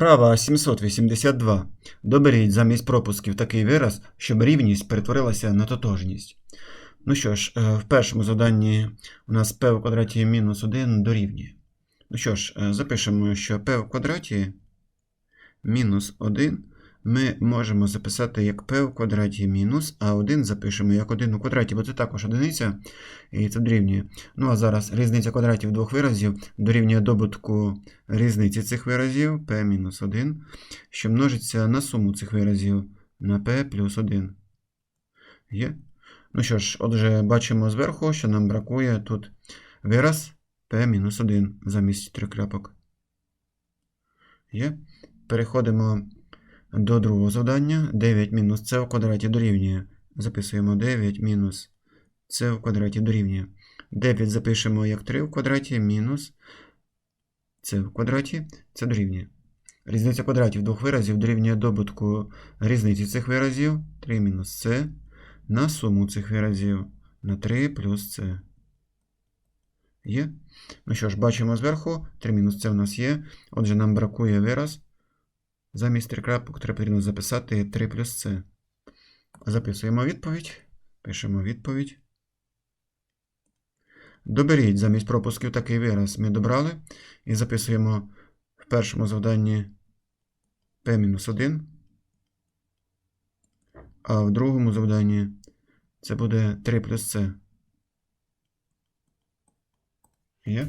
Вправа 782. Доберіть замість пропусків такий вираз, щоб рівність перетворилася на тотожність. Ну що ж, е, в першому завданні у нас p в квадраті мінус 1 дорівнює. Ну що ж, е, запишемо, що p в квадраті мінус 1 ми можемо записати як p в квадраті мінус, а 1 запишемо як 1 у квадраті, бо це також одиниця, і це дорівнює. Ну а зараз різниця квадратів двох виразів дорівнює добутку різниці цих виразів p-1, що множиться на суму цих виразів на p плюс 1. Є? Ну що ж, отже, бачимо зверху, що нам бракує тут вираз p-1 замість трикрапок. Є? Переходимо до другого завдання. 9 мінус c в квадраті дорівнює. Записуємо 9 мінус c в квадраті дорівнює. 9 запишемо як 3 в квадраті мінус c в квадраті. Це дорівнює. Різниця квадратів двох виразів дорівнює добутку різниці цих виразів 3 мінус c на суму цих виразів на 3 плюс c. Є? Ну що ж, бачимо зверху, 3 мінус c у нас є. Отже, нам бракує вираз. Замість трикрапок треба потрібно записати 3 плюс c. Записуємо відповідь. Пишемо відповідь. Доберіть замість пропусків такий вираз ми добрали. І записуємо в першому завданні p-1. А в другому завданні це буде 3 плюс c. Є?